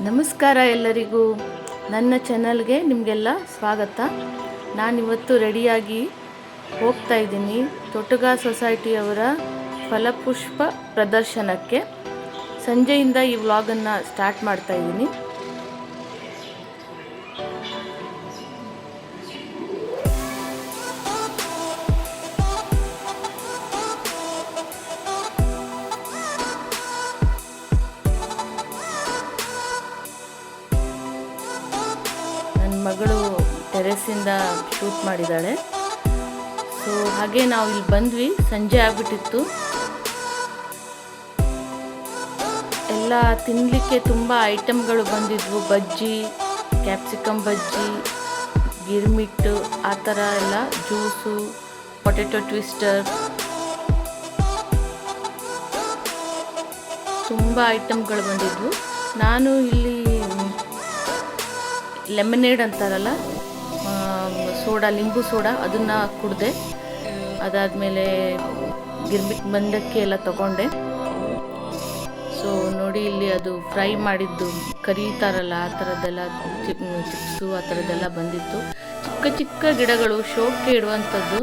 ನಮಸ್ಕಾರ ಎಲ್ಲರಿಗೂ. ನನ್ನ ಚಾನಲ್ಗೆ ನಿಮಗೆಲ್ಲ ಸ್ವಾಗತ. ನಾನಿವತ್ತು ರೆಡಿಯಾಗಿ ಹೋಗ್ತಾ ಇದ್ದೀನಿ. ತೊಟಗ ಸೊಸೈಟಿಯವರ ಫಲಪುಷ್ಪ ಪ್ರದರ್ಶನಕ್ಕೆ. ಸಂಜೆಯಿಂದ ಈ ವ್ಲಾಗನ್ನು ಸ್ಟಾರ್ಟ್ ಮಾಡ್ತಾ ಇದ್ದೀನಿ. ನನ್ನ ಮಗಳು ಟೆರೆಸಿಂದ ಶೂಟ್ ಮಾಡಿದ್ದಾಳೆ. ಸೊ ಹಾಗೆ ನಾವು ಇಲ್ಲಿ ಬಂದ್ವಿ. ಸಂಜೆ ಆಗ್ಬಿಟ್ಟಿತ್ತು. ಎಲ್ಲ ತಿನ್ನಲಿಕ್ಕೆ ತುಂಬ ಐಟಮ್ಗಳು ಬಂದಿದ್ವು. ಬಜ್ಜಿ, ಕ್ಯಾಪ್ಸಿಕಮ್ ಬಜ್ಜಿ ಗಿರ್ಮಿಟ್ಟು ಆ ಥರ ಎಲ್ಲ, ಜ್ಯೂಸು ಪೊಟೆಟೊ ಟ್ವಿಸ್ಟರ್. ತುಂಬ ಐಟಮ್ಗಳು ಬಂದಿದ್ವು. ನಾನು ಇಲ್ಲಿ ಲೆಮನೇಡ್ ಅಂತಾರಲ್ಲ ಸೋಡಾ, ಲಿಂಬು ಸೋಡಾ, ಅದನ್ನು ಕುಡಿದೆ, ಅದಾದಮೇಲೆ ಗಿರ್ಮಿ ಬಂದಕ್ಕೆ ಎಲ್ಲ ತಗೊಂಡೆ. ಸೊ ನೋಡಿ ಇಲ್ಲಿ ಅದು ಫ್ರೈ ಮಾಡಿದ್ದು ಕರೀತಾರಲ್ಲ, ಆ ಥರದ್ದೆಲ್ಲ ಚಿಪ್ಸು ಆ ಥರದ್ದೆಲ್ಲ ಬಂದಿತ್ತು. ಚಿಕ್ಕ ಚಿಕ್ಕ ಗಿಡಗಳು, ಶೋಕ್ಕೆ ಇಡುವಂಥದ್ದು.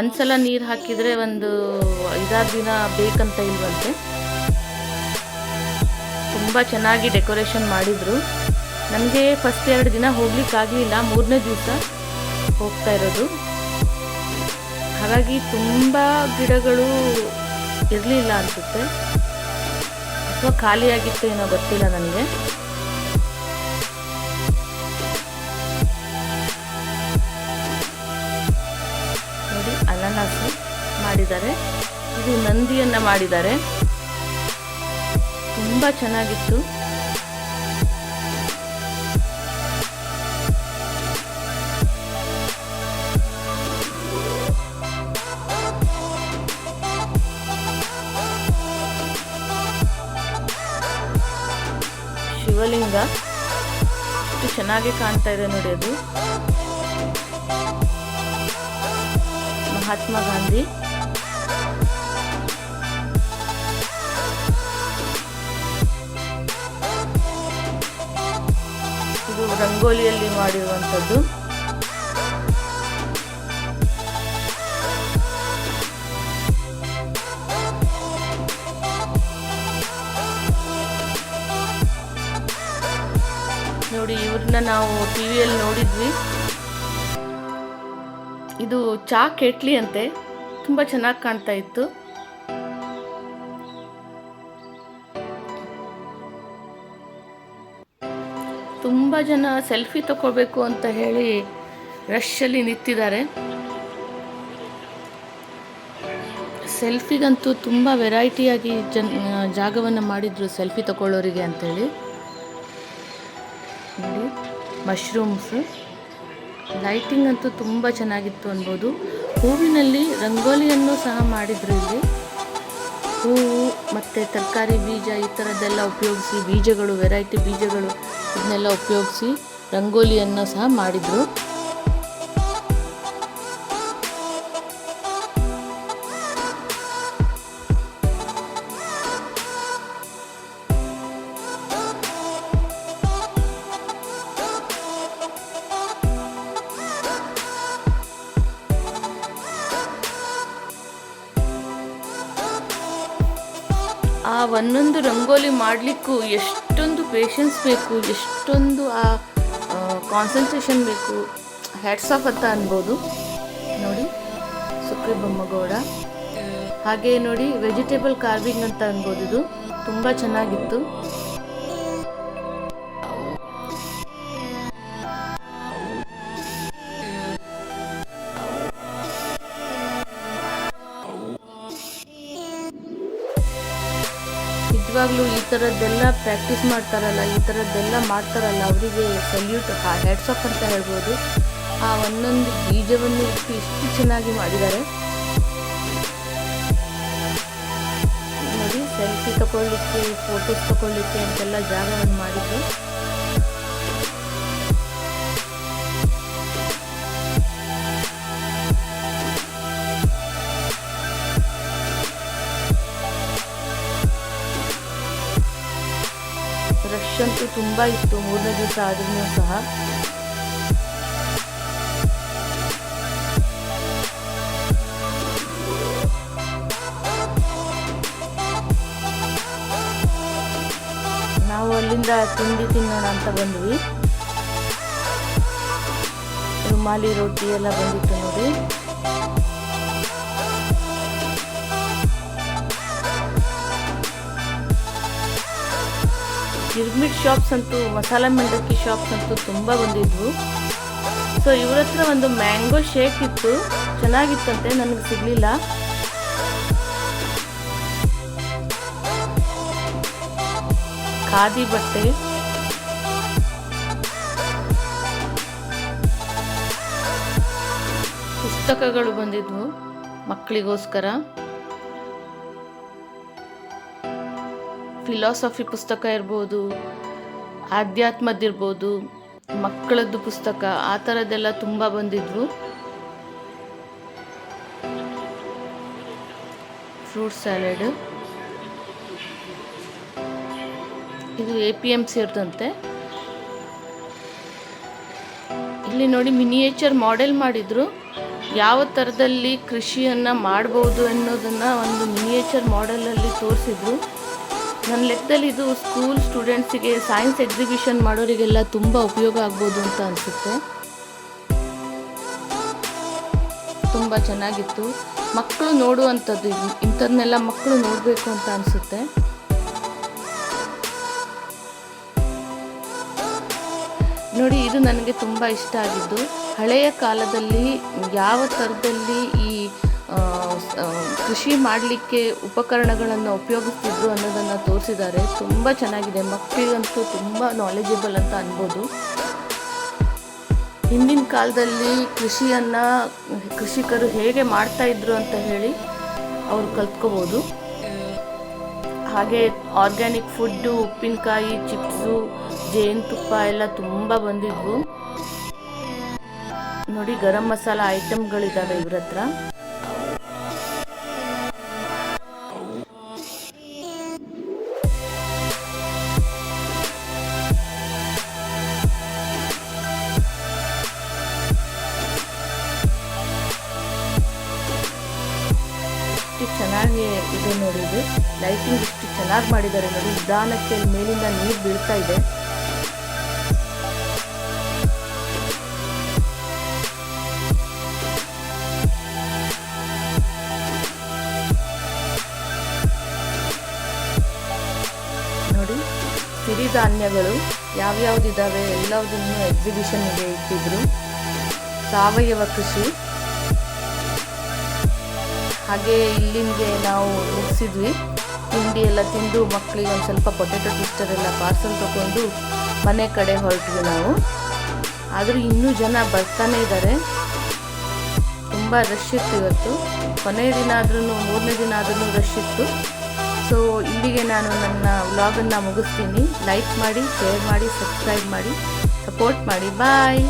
ಒಂದ್ಸಲ ನೀರು ಹಾಕಿದರೆ ಒಂದು ಐದಾರು ದಿನ ಬೇಕಂತ ಇಲ್ವಂತೆ. ತುಂಬ ಚೆನ್ನಾಗಿ ಡೆಕೋರೇಷನ್ ಮಾಡಿದರು. ನನಗೆ ಫಸ್ಟ್ ಎರಡು ದಿನ ಹೋಗ್ಲಿಕ್ಕಾಗಲಿಲ್ಲ ಮೂರನೇ ದಿವಸ ಹೋಗ್ತಾ ಇರೋದು. ಹಾಗಾಗಿ ತುಂಬ ಗಿಡಗಳು ಇರಲಿಲ್ಲ ಅನಿಸುತ್ತೆ. ಅಥವಾ ಖಾಲಿಯಾಗಿತ್ತು ಏನೋ ಗೊತ್ತಿಲ್ಲ ನನಗೆ ನೋಡಿ, ಅನಾನಸು ಮಾಡಿದ್ದಾರೆ. ಇದು ನಂದಿಯನ್ನು ಮಾಡಿದ್ದಾರೆ. ತುಂಬ ಚೆನ್ನಾಗಿತ್ತು. ಶಿವಲಿಂಗ ಎಷ್ಟು ಚೆನ್ನಾಗಿ ಕಾಣ್ತಾ ಇದೆ ನೋಡಿ ಅದು. ಮಹಾತ್ಮ ಗಾಂಧಿ. ಇದು ರಂಗೋಲಿಯಲ್ಲಿ ಮಾಡಿರುವಂಥದ್ದು. ಇವ್ರನ್ನ ನಾವು ಟಿ ವಿಯಲ್ಲಿ ನೋಡಿದ್ವಿ. ಇದು ಚಾ ಕೆಟ್ಲಿ ಅಂತೆ, ತುಂಬ ಚೆನ್ನಾಗಿ ಕಾಣ್ತಾ ಇತ್ತು. ತುಂಬ ಜನ ಸೆಲ್ಫಿ ತಗೋಬೇಕು ಅಂತ ಹೇಳಿ ರಶ್ಶಲ್ಲಿ ನಿಂತಿದ್ದಾರೆ. ಸೆಲ್ಫಿಗಂತೂ ತುಂಬ ವೆರೈಟಿಯಾಗಿ ಜನ್, ಜಾಗವನ್ನು ಮಾಡಿದ್ರು ಸೆಲ್ಫಿ ತಗೊಳ್ಳೋರಿಗೆ ಅಂತೇಳಿ. ನೋಡಿ ಮಶ್ರೂಮ್ಸ್ ಲೈಟಿಂಗ್ ಅಂತೂ ತುಂಬ ಚೆನ್ನಾಗಿತ್ತು ಅನ್ಬೋದು. ಹೂವಿನಲ್ಲಿ ರಂಗೋಲಿಯನ್ನು ಸಹ ಮಾಡಿದ್ರು ಇಲ್ಲಿ. ಹೂವು ಮತ್ತು ತರಕಾರಿ ಬೀಜ ಈ ಥರದ್ದೆಲ್ಲ ಉಪಯೋಗಿಸಿ, ಬೀಜಗಳು ವೆರೈಟಿ ಬೀಜಗಳು ಇದನ್ನೆಲ್ಲ ಉಪಯೋಗಿಸಿ ರಂಗೋಲಿಯನ್ನು ಸಹ ಮಾಡಿದರು. ಒಂದೊಂದು ರಂಗೋಲಿ ಮಾಡಲಿಕ್ಕೂ ಎಷ್ಟೊಂದು ಪೇಷನ್ಸ್ ಬೇಕು, ಎಷ್ಟೊಂದು ಆ ಕಾನ್ಸಂಟ್ರೇಷನ್ ಬೇಕು. ಹ್ಯಾಟ್ಸ್ ಆಫ್ ಅಂತ ಅನ್ಬೋದು. ನೋಡಿ ಸುಕ್ರಿ ಬೊಮ್ಮಗೌಡ ಹಾಗೆ ನೋಡಿ ವೆಜಿಟೇಬಲ್ ಕಾರ್ವಿಂಗ್ ಅಂತ ಅನ್ಬೋದು ಇದು. ತುಂಬ ಚೆನ್ನಾಗಿತ್ತು. ನಿಜವಾಗ್ಲೂ ಈ ಥರದ್ದೆಲ್ಲ ಪ್ರಾಕ್ಟೀಸ್ ಮಾಡ್ತಾರಲ್ಲ, ಈ ಥರದ್ದೆಲ್ಲ ಮಾಡ್ತಾರಲ್ಲ, ಅವರಿಗೆ ಸಲ್ಯೂಟ್ ಹೆಡ್ಸ್ ಆಫ್ ಅಂತ ಹೇಳ್ಬೋದು. ಆ ಒಂದೊಂದು ಬೀಜವನ್ನು ಇಟ್ಟು ಇಷ್ಟು ಚೆನ್ನಾಗಿ ಮಾಡಿದ್ದಾರೆ. ನೋಡಿ ಸೆಲ್ಫಿ ತಗೊಳ್ಳಿಕ್ಕೆ ಫೋಟೋಸ್ ತಗೊಳ್ಳಿಕ್ಕೆ ಅಂತೆಲ್ಲ ಜಾಗವನ್ನು ಮಾಡಿದ್ದು ಅಂತೂ ತುಂಬ ಇತ್ತು. ಮೂರನೇ ದಿವಸ ಆದ್ರೂ ಸಹ. ನಾವು ಅಲ್ಲಿಂದ ತಿಂಡಿ ತಿನ್ನೋಣ ಅಂತ ಬಂದ್ವಿ. ರುಮಾಲಿ ರೊಟ್ಟಿ ಎಲ್ಲ ಬಂದಿತ್ತು ನೋಡಿ. ಗಿರ್ಮಿಟ್ ಶಾಪ್ಸ್ ಅಂತೂ, ಮಸಾಲ ಮಂಡಕ್ಕಿ ಶಾಪ್ಸ್ ಅಂತೂ ತುಂಬ ಬಂದಿದ್ವು. ಸೊ ಇವ್ರ ಹತ್ರ ಒಂದು ಮ್ಯಾಂಗೋ ಶೇಕ್ ಇತ್ತು. ಚೆನ್ನಾಗಿತ್ತಂತೆ, ನನಗೆ ಸಿಗಲಿಲ್ಲ. ಖಾದಿ ಬಟ್ಟೆ. ಪುಸ್ತಕಗಳು ಬಂದಿದ್ವು ಮಕ್ಕಳಿಗೋಸ್ಕರ. ಫಿಲಾಸಫಿ ಪುಸ್ತಕ ಇರ್ಬೋದು ಆಧ್ಯಾತ್ಮದಿರ್ಬೋದು ಮಕ್ಕಳದ್ದು ಪುಸ್ತಕ, ಆ ಥರದ್ದೆಲ್ಲ ತುಂಬ ಬಂದಿದ್ವು ಫ್ರೂಟ್ ಸ್ಯಾಲೆಡ್ ಇದು ಎ ಪಿ ಎಂ ಸಿ ಇರ್ತಂತೆ ಇಲ್ಲಿ ನೋಡಿ ಮಿನಿಯೇಚರ್ ಮಾಡೆಲ್ ಮಾಡಿದ್ರು. ಯಾವ ಥರದಲ್ಲಿ ಕೃಷಿಯನ್ನು ಮಾಡ್ಬೋದು ಅನ್ನೋದನ್ನು ಒಂದು ಮಿನಿಯೇಚರ್ ಮಾಡೆಲಲ್ಲಿ ತೋರಿಸಿದ್ರು. ನನ್ನ ಲೆಕ್ಕದಲ್ಲಿ ಇದು ಸ್ಕೂಲ್ ಸ್ಟೂಡೆಂಟ್ಸಿಗೆ ಸೈನ್ಸ್ ಎಕ್ಸಿಬಿಷನ್ ಮಾಡೋರಿಗೆಲ್ಲ ತುಂಬ ಉಪಯೋಗ ಆಗ್ಬೋದು ಅಂತ ಅನಿಸುತ್ತೆ. ತುಂಬ ಚೆನ್ನಾಗಿತ್ತು. ಮಕ್ಕಳು ನೋಡುವಂಥದ್ದು ಇದು ಇಂಥದ್ದನ್ನೆಲ್ಲ ಮಕ್ಕಳು ನೋಡಬೇಕು ಅಂತ ಅನಿಸುತ್ತೆ. ನೋಡಿ, ಇದು ನನಗೆ ತುಂಬ ಇಷ್ಟ ಆಗಿದ್ದು. ಹಳೆಯ ಕಾಲದಲ್ಲಿ ಯಾವ ಥರದಲ್ಲಿ ಈ ಕೃಷಿ ಮಾಡಲಿಕ್ಕೆ ಉಪಕರಣಗಳನ್ನು ಉಪಯೋಗಿಸ್ತಿದ್ರು ಅನ್ನೋದನ್ನು ತೋರಿಸಿದ್ದಾರೆ. ತುಂಬ ಚೆನ್ನಾಗಿದೆ. ಮಕ್ಕಳಿಗಂತೂ ತುಂಬ ನಾಲೆಜಬಲ್ ಅಂತ ಅನ್ಬೋದು. ಹಿಂದಿನ ಕಾಲದಲ್ಲಿ ಕೃಷಿಯನ್ನು ಕೃಷಿಕರು ಹೇಗೆ ಮಾಡ್ತಾಯಿದ್ರು ಅಂತ ಹೇಳಿ ಅವರು ಕಲ್ತ್ಕೋಬೋದು. ಹಾಗೆ ಆರ್ಗ್ಯಾನಿಕ್ ಫುಡ್ಡು ಉಪ್ಪಿನಕಾಯಿ ಚಿಪ್ಸು ಜೇನುತುಪ್ಪ ಎಲ್ಲ ತುಂಬ ಬಂದಿದ್ವು. ನೋಡಿ ಗರಂ ಮಸಾಲ ಐಟಮ್ಗಳಿದ್ದಾವೆ ಇವ್ರ ಹತ್ರ. ನೋಡಿ ಲೈಟಿಂಗ್ ಎಷ್ಟು ಚೆನ್ನಾಗಿ ಮಾಡಿದ್ದಾರೆ ನೋಡಿ. ನಿಧಾನಕ್ಕೆ ಮೇಲಿಂದ ನೀರು ಬೀಳ್ತಾ ಇದೆ. ನೋಡಿ, ಸಿರಿಧಾನ್ಯಗಳು ಯಾವ್ಯಾವ್ದಿದ್ದಾವೆ ಎಲ್ಲದನ್ನು ಎಕ್ಸಿಬಿಷನ್ಗೆ ಇಟ್ಟಿದ್ರು. ಸಾವಯವ ಕೃಷಿ ಹಾಗೆ ಇಲ್ಲಿಂದೆ ನಾವು ಮುಗಿಸಿದ್ವಿ ತಿಂಡಿ ಎಲ್ಲ ತಿಂದು ಮಕ್ಕಳಿಗೆ ಒಂದು ಸ್ವಲ್ಪ ಪೊಟೆಟೊ ಟಿಸ್ಟರ್ ಎಲ್ಲ ಪಾರ್ಸಲ್ ತೊಗೊಂಡು ಮನೆ ಕಡೆ ಹೊರಟ್ವಿ ನಾವು. ಆದರೂ ಇನ್ನೂ ಜನ ಬರ್ತಾನೆ ಇದ್ದಾರೆ ತುಂಬ ರಶ್ ಇತ್ತು ಇವತ್ತು. ಕೊನೆಯ ದಿನ ಆದ್ರೂ ಮೂರನೇ ದಿನ ಆದ್ರೂ ರಶ್ ಇತ್ತು. ಸೊ ಇಲ್ಲಿಗೆ ನಾನು ನನ್ನ ವ್ಲಾಗನ್ನು ಮುಗಿಸ್ತೀನಿ. ಲೈಕ್ ಮಾಡಿ ಶೇರ್ ಮಾಡಿ ಸಬ್ಸ್ಕ್ರೈಬ್ ಮಾಡಿ ಸಪೋರ್ಟ್ ಮಾಡಿ. ಬಾಯ್